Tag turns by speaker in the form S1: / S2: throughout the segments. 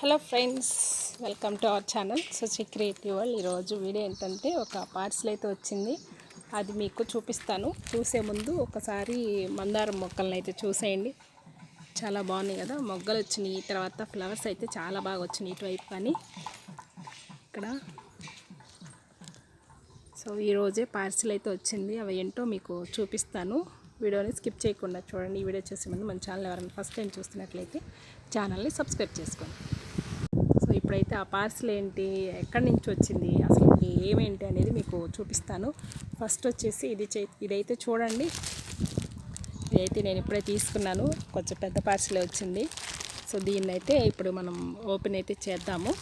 S1: Hello friends welcome to our channel. Suchi creative world. ఈరోజు video ఏంటంటే ఒక parcel అయితే వచ్చింది. అది మీకు చూపిస్తాను. చూసే ముందు ఒకసారి మందారం మొక్కలను అయితే చూసేయండి. చాలా బాగున్నాయి కదా. మొగ్గలు వచ్చినాయి. తర్వాత ఫ్లవర్స్ అయితే చాలా బాగా వచ్చినాయి ఇటువైపు కానీ. ఇక్కడ. సో ఈరోజే పార్సిల్ అయితే వచ్చింది. అవి ఏంటో మీకు చూపిస్తాను. వీడియోని స్కిప్ చేయకుండా చూడండి. ఈ వీడియో చేసే ముందు మన ఛానల్ ఎవరైనా ఫస్ట్ టైం చూస్తున్నట్లయితే ఛానల్ని సబ్స్క్రైబ్ చేసుకోండి. సో ఇప్పుడైతే ఆ పార్సిల్ ఏంటి ఎక్కడి నుంచి వచ్చింది అసలు ఏమేంటి అనేది మీకు చూపిస్తాను. ఫస్ట్ వచ్చేసి ఇది చే ఇదైతే చూడండి. ఇదైతే నేను ఇప్పుడే తీసుకున్నాను. కొంచెం పెద్ద పార్సిలే వచ్చింది. సో దీన్ని అయితే ఇప్పుడు మనం ఓపెన్ అయితే చేద్దాము.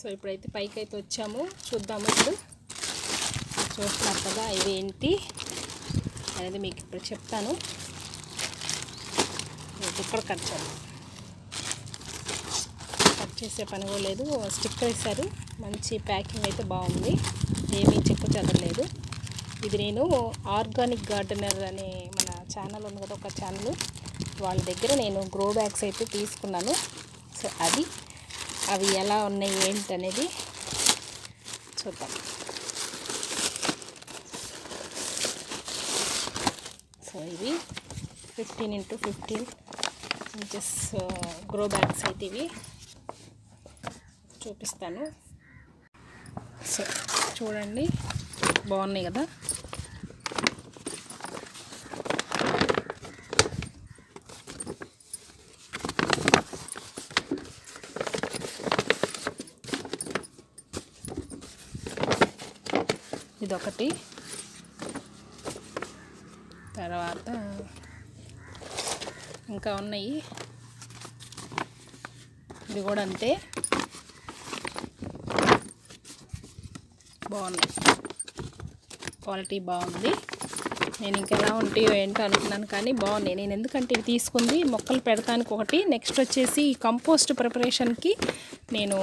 S1: సో ఇప్పుడైతే పైకి అయితే వచ్చాము. చూద్దాము ఇప్పుడు. చూస్తున్నారు కదా ఇవేంటి అనేది మీకు ఇప్పుడు చెప్తాను. ఇది ఇక్కడ కట్ చేయాలి కట్ చేసే పని కూడా లేదు. స్టిక్కర్ వేశారు. మంచి ప్యాకింగ్ అయితే బాగుంది. ఏమీ చెక్కు చదవలేదు ఇది నేను ఆర్గానిక్ గార్డెనర్ అనే మన ఛానల్ ఉంది కదా ఒక ఛానల్. వాళ్ళ దగ్గర నేను గ్రో బ్యాగ్స్ అయితే తీసుకున్నాను. సో అది అవి ఎలా ఉన్నాయి ఏంటి అనేది చూద్దాం. ఇవి. Fifteen into fifteen inches grow bags అయితే ఇవి. చూపిస్తాను. సో చూడండి. బాగున్నాయి కదా? ఇదొకటి. తర్వాత ఇంకా ఉన్నాయి. ఇది కూడా అంతే. బాగున్నాయి. క్వాలిటీ బాగుంది. నేను ఇంకా ఎలా ఉంటాయో ఏంటో అనుకున్నాను కానీ బాగున్నాయి. నేను ఎందుకంటే ఇవి తీసుకుంది మొక్కలు పెడతానికి ఒకటి. నెక్స్ట్ వచ్చేసి కంపోస్ట్ ప్రిపరేషన్కి నేను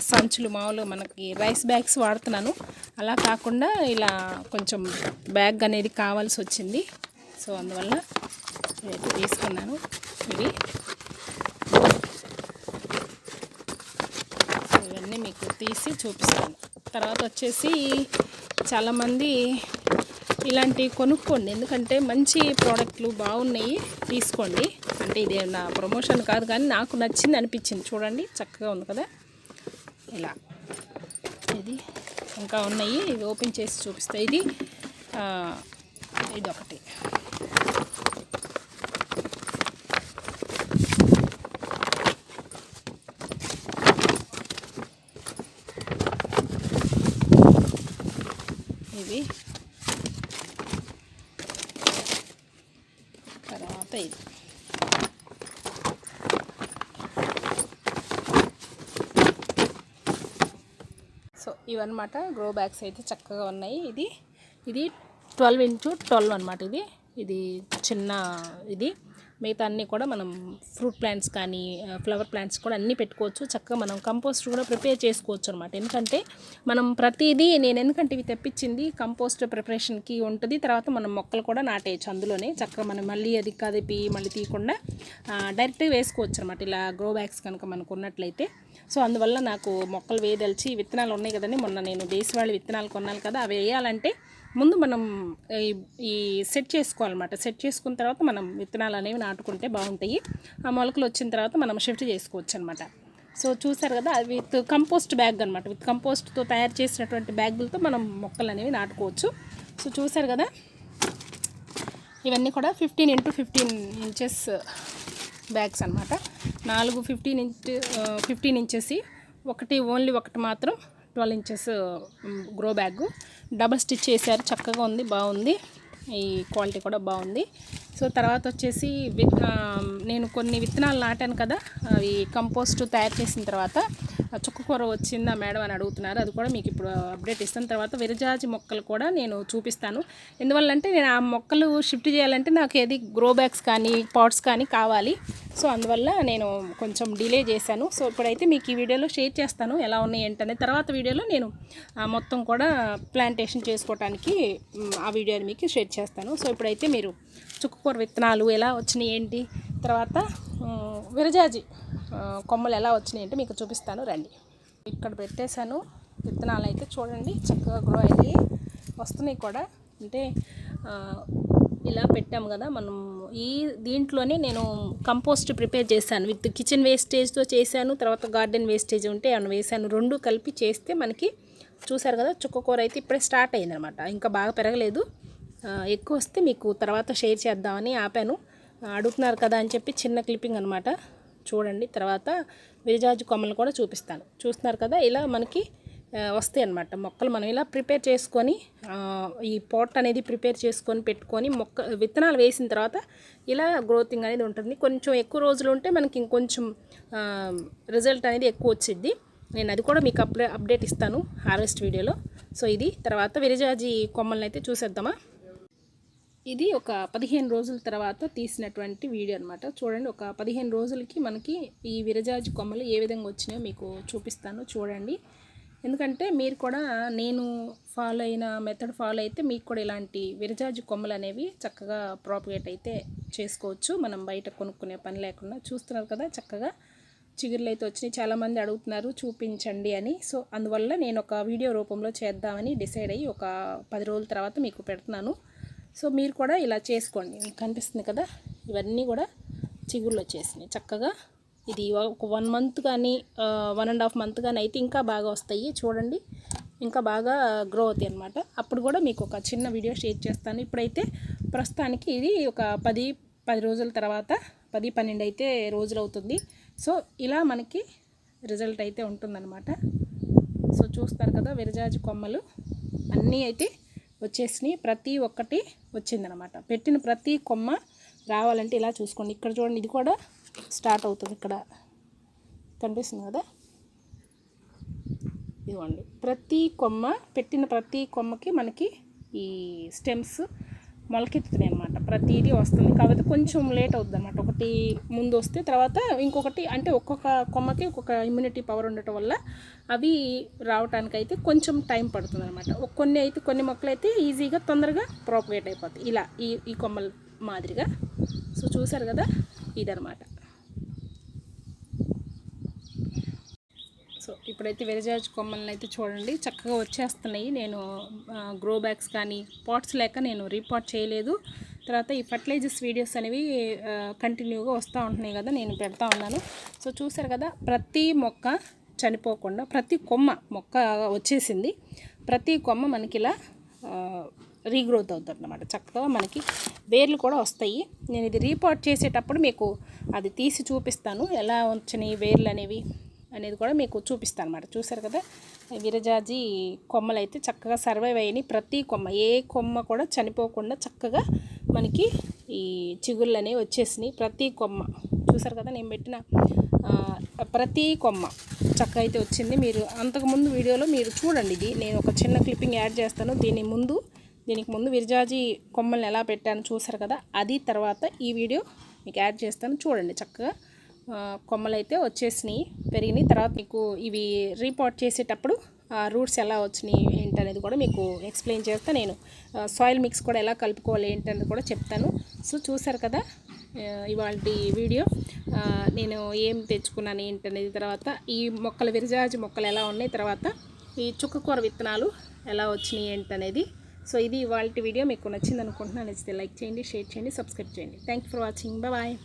S1: సంచులు మామూలు మనకి రైస్ బ్యాగ్స్ వాడుతున్నాను. అలా కాకుండా ఇలా కొంచెం బ్యాగ్ అనేది కావాల్సి వచ్చింది. సో అందువల్ల ఇదైతే తీసుకున్నాను. ఇవి. ఇవన్నీ మీకు తీసి చూపిస్తాను. తర్వాత వచ్చేసి చాలామంది ఇలాంటివి కొనుక్కోండి. ఎందుకంటే మంచి ప్రోడక్ట్లు బాగున్నాయి తీసుకోండి. అంటే ఇది నా ప్రమోషన్ కాదు కానీ నాకు నచ్చింది అనిపించింది. చూడండి చక్కగా ఉంది కదా. ఇలా. ఇది ఇంకా ఉన్నాయి. ఇవి ఓపెన్ చేసి చూపిస్తాయి ఇది ఇది ఇవి. తర్వాత ఇది. సో ఇవన్నమాట గ్రో బ్యాగ్స్ అయితే చక్కగా ఉన్నాయి. ఇది ఇది ట్వెల్వ్ ఇంచు ట్వెల్వ్ అనమాట ఇది. ఇది చిన్న ఇది. మిగతా అన్నీ కూడా మనం ఫ్రూట్ ప్లాంట్స్ కానీ ఫ్లవర్ ప్లాంట్స్ కూడా అన్నీ పెట్టుకోవచ్చు. చక్కగా మనం కంపోస్ట్ కూడా ప్రిపేర్ చేసుకోవచ్చు అనమాట ఎందుకంటే మనం ప్రతిదీ నేను ఎందుకంటే ఇవి తెప్పించింది కంపోస్ట్ ప్రిపరేషన్కి ఉంటుంది. తర్వాత మనం మొక్కలు కూడా నాటేయచ్చు అందులోనే. చక్కగా మనం మళ్ళీ అది కదిపి మళ్ళీ తీయకుండా డైరెక్ట్గా వేసుకోవచ్చు అనమాట ఇలా గ్రో బ్యాగ్స్ కనుక మనకు ఉన్నట్లయితే. సో అందువల్ల నాకు మొక్కలు వేయదలిచి విత్తనాలు ఉన్నాయి కదండి. మొన్న నేను దేశవాళి విత్తనాలు కొన్నాను కదా అవి వేయాలంటే ముందు మనం ఈ సెట్ చేసుకోవాలన్నమాట. సెట్ చేసుకున్న తర్వాత మనం విత్తనాలు అనేవి నాటుకుంటే బాగుంటాయి. ఆ మొలకలు వచ్చిన తర్వాత మనం షిఫ్ట్ చేసుకోవచ్చు అనమాట సో చూసారు కదా విత్ కంపోస్ట్ బ్యాగ్ అనమాట విత్ కంపోస్ట్తో తయారు చేసినటువంటి బ్యాగులతో మనం మొక్కలు అనేవి నాటుకోవచ్చు. సో చూసారు కదా ఇవన్నీ కూడా fifteen into fifteen inches bags అనమాట నాలుగు ఫిఫ్టీన్ ఇంచ్ ఫిఫ్టీన్ ఇంచెస్ ఒకటి ఓన్లీ ఒకటి మాత్రం twelve inches grow bag double stitch చేశారు. చక్కగా ఉంది బాగుంది. ఈ క్వాలిటీ కూడా బాగుంది. సో తర్వాత వచ్చేసి నేను కొన్ని విత్తనాలు నాటాను కదా అవి కంపోస్ట్ తయారు చేసిన తర్వాత చుక్కకూర వచ్చిందా మేడం అని అడుగుతున్నారు. అది కూడా మీకు ఇప్పుడు అప్డేట్ ఇస్తాను. తర్వాత విరజాజి మొక్కలు కూడా నేను చూపిస్తాను. ఎందువల్లంటే నేను ఆ మొక్కలు షిఫ్ట్ చేయాలంటే నాకు ఏది గ్రో బ్యాగ్స్ కానీ పాట్స్ కానీ కావాలి. సో అందువల్ల నేను కొంచెం డిలే చేశాను. సో ఇప్పుడైతే మీకు ఈ వీడియోలో షేర్ చేస్తాను ఎలా ఉన్నాయి ఏంటనే. తర్వాత వీడియోలో నేను ఆ, మొత్తం కూడా ప్లాంటేషన్ చేసుకోవటానికి ఆ వీడియోని మీకు షేర్ చేస్తాను. సో ఇప్పుడైతే మీరు చుక్కకూర విత్తనాలు ఎలా వచ్చినాయి ఏంటి? తర్వాత విరజాజి కొమ్మలు ఎలా వచ్చినాయి ఏంటి మీకు చూపిస్తాను. రండి. ఇక్కడ పెట్టేశాను. విత్తనాలు అయితే చూడండి చక్కగా గ్రో అయ్యి వస్తున్నాయి కూడా. అంటే ఇలా పెట్టాము కదా మనం ఈ దీంట్లోనే నేను కంపోస్ట్ ప్రిపేర్ చేశాను. విత్ కిచెన్ వేస్టేజ్తో చేశాను తర్వాత గార్డెన్ వేస్టేజ్ ఉంటే అను వేసాను రెండు కలిపి చేస్తే మనకి చూసారు కదా చుక్కకూర అయితే ఇప్పుడే స్టార్ట్ అయిందనమాట. ఇంకా బాగా పెరగలేదు. ఎక్కువ వస్తే మీకు తర్వాత షేర్ చేద్దామని ఆపాను. అడుగుతున్నారు కదా అని చెప్పి చిన్న క్లిప్పింగ్ అనమాట. చూడండి తర్వాత విరజాజు కొమ్మలు కూడా చూపిస్తాను. చూస్తున్నారు కదా ఇలా మనకి వస్తాయి అన్నమాట. మొక్కలు మనం ఇలా ప్రిపేర్ చేసుకొని ఈ పాట్ అనేది ప్రిపేర్ చేసుకొని పెట్టుకొని మొక్క విత్తనాలు వేసిన తర్వాత ఇలా గ్రోతింగ్ అనేది ఉంటుంది. కొంచెం ఎక్కువ రోజులు ఉంటే మనకి ఇంకొంచెం రిజల్ట్ అనేది ఎక్కువ వచ్చిద్ది. నేను అది కూడా మీకు అప్డే అప్డేట్ ఇస్తాను హార్వెస్ట్ వీడియోలో. సో ఇది తర్వాత విరజాజి కొమ్మల్ని అయితే చూసేద్దామా? ఇది ఒక పదిహేను రోజుల తర్వాత తీసినటువంటి వీడియో అనమాట చూడండి ఒక పదిహేను రోజులకి మనకి ఈ విరజాజి కొమ్మలు ఏ విధంగా వచ్చినాయో మీకు చూపిస్తాను. చూడండి. ఎందుకంటే మీరు కూడా నేను ఫాలో అయిన మెథడ్ ఫాలో అయితే మీకు కూడా ఇలాంటి విరజాజి కొమ్మలు అనేవి చక్కగా ప్రాపగేట్ అయితే చేసుకోవచ్చు. మనం బయట కొనుక్కునే పని లేకుండా చూస్తున్నారు కదా చక్కగా చిగుర్లు అయితే వచ్చినాయి. చాలామంది అడుగుతున్నారు చూపించండి అని. సో అందువల్ల నేను ఒక వీడియో రూపంలో చేద్దామని డిసైడ్ అయ్యి ఒక పది రోజుల తర్వాత మీకు పెడుతున్నాను. సో మీరు కూడా ఇలా చేసుకోండి. కనిపిస్తుంది కదా? ఇవన్నీ కూడా చిగుర్లు వచ్చేసినాయి. చక్కగా ఇది ఒక వన్ మంత్ కానీ వన్ అండ్ హాఫ్ మంత్ కానీ అయితే ఇంకా బాగా వస్తాయి. చూడండి. ఇంకా బాగా గ్రో అవుతాయి అనమాట అప్పుడు కూడా మీకు ఒక చిన్న వీడియో షేర్ చేస్తాను. ఇప్పుడైతే ప్రస్తుతానికి ఇది ఒక పది పది రోజుల తర్వాత పది పన్నెండు అయితే రోజులు అవుతుంది. సో ఇలా మనకి రిజల్ట్ అయితే ఉంటుందన్నమాట. సో చూస్తారు కదా విరజాజి కొమ్మలు. అన్నీ అయితే వచ్చేసినాయి. ప్రతి ఒక్కటి వచ్చిందనమాట పెట్టిన ప్రతి కొమ్మ రావాలంటే ఇలా చూసుకోండి. ఇక్కడ చూడండి ఇది కూడా స్టార్ట్ అవుతుంది ఇక్కడ. కనిపిస్తుంది కదా? ఇదిగోండి. ప్రతి కొమ్మ పెట్టిన ప్రతి కొమ్మకి మనకి ఈ స్టెమ్స్ మొలకెత్తుతున్నాయి అనమాట ప్రతిదీ వస్తుంది. కాకపోతే కొంచెం లేట్ అవుతుంది అనమాట ఒకటి ముందు వస్తే తర్వాత ఇంకొకటి అంటే ఒక్కొక్క కొమ్మకి ఒక్కొక్క ఇమ్యూనిటీ పవర్ ఉండటం వల్ల అవి రావటానికైతే కొంచెం టైం పడుతుంది అనమాట కొన్ని అయితే కొన్ని మొక్కలు అయితే ఈజీగా తొందరగా ప్రాపగేట్ అయిపోతాయి. ఇలా ఈ ఈ కొమ్మల మాదిరిగా. సో చూసారు కదా? ఇదనమాట సో ఇప్పుడైతే వెరజాజ్ కొమ్మల్ని అయితే చూడండి. చక్కగా వచ్చేస్తున్నాయి. నేను గ్రో బ్యాగ్స్ కానీ పాట్స్ లేక నేను రీపాట్ చేయలేదు. తర్వాత ఈ ఫర్టిలైజర్స్ వీడియోస్ అనేవి కంటిన్యూగా వస్తూ ఉంటున్నాయి కదా నేను పెడతా ఉన్నాను. సో చూసారు కదా ప్రతి మొక్క చనిపోకుండా ప్రతి కొమ్మ మొక్క వచ్చేసింది. ప్రతి కొమ్మ మనకి ఇలా రీగ్రోత్ అవుతుంది అనమాట చక్కగా మనకి వేర్లు కూడా వస్తాయి. నేను ఇది రీపాట్ చేసేటప్పుడు మీకు అది తీసి చూపిస్తాను. ఎలా వచ్చినాయి వేర్లు అనేవి. అనేది కూడా మీకు చూపిస్తాను అనమాట చూసారు కదా విరజాజి కొమ్మలు అయితే చక్కగా సర్వైవ్ అయినాయి. ప్రతి కొమ్మ ఏ కొమ్మ కూడా చనిపోకుండా చక్కగా మనకి ఈ చిగుళ్ళు అనేవి వచ్చేసినాయి. ప్రతి కొమ్మ చూసారు కదా? నేను పెట్టిన ప్రతి కొమ్మ చక్క అయితే వచ్చింది. మీరు అంతకుముందు వీడియోలో మీరు చూడండి ఇది. నేను ఒక చిన్న క్లిప్పింగ్ యాడ్ చేస్తాను. దీని ముందు దీనికి ముందు విరజాజి కొమ్మల్ని ఎలా పెట్టాను చూసారు కదా? అది తర్వాత ఈ వీడియో మీకు యాడ్ చేస్తాను. చూడండి చక్కగా. కొమ్మలు అయితే వచ్చేసినాయి పెరిగినాయి. తర్వాత మీకు ఇవి రీపాట్ చేసేటప్పుడు ఆ రూట్స్ ఎలా వచ్చినాయి ఏంటనేది కూడా మీకు ఎక్స్ప్లెయిన్ చేస్తా నేను. సాయిల్ మిక్స్ కూడా ఎలా కలుపుకోవాలి ఏంటనేది కూడా చెప్తాను. సో చూసారు కదా ఇవాళ వీడియో. నేను ఏం తెచ్చుకున్నాను ఏంటనేది తర్వాత ఈ మొక్కలు విరజాజి మొక్కలు ఎలా ఉన్నాయి తర్వాత ఈ చుక్కకూర విత్తనాలు ఎలా వచ్చినాయి ఏంటనేది. సో ఇది ఇవాళ వీడియో. మీకు నచ్చింది అనుకుంటున్నాను నచ్చితే లైక్ చేయండి షేర్ చేయండి సబ్స్క్రైబ్ చేయండి. Thank for watching bye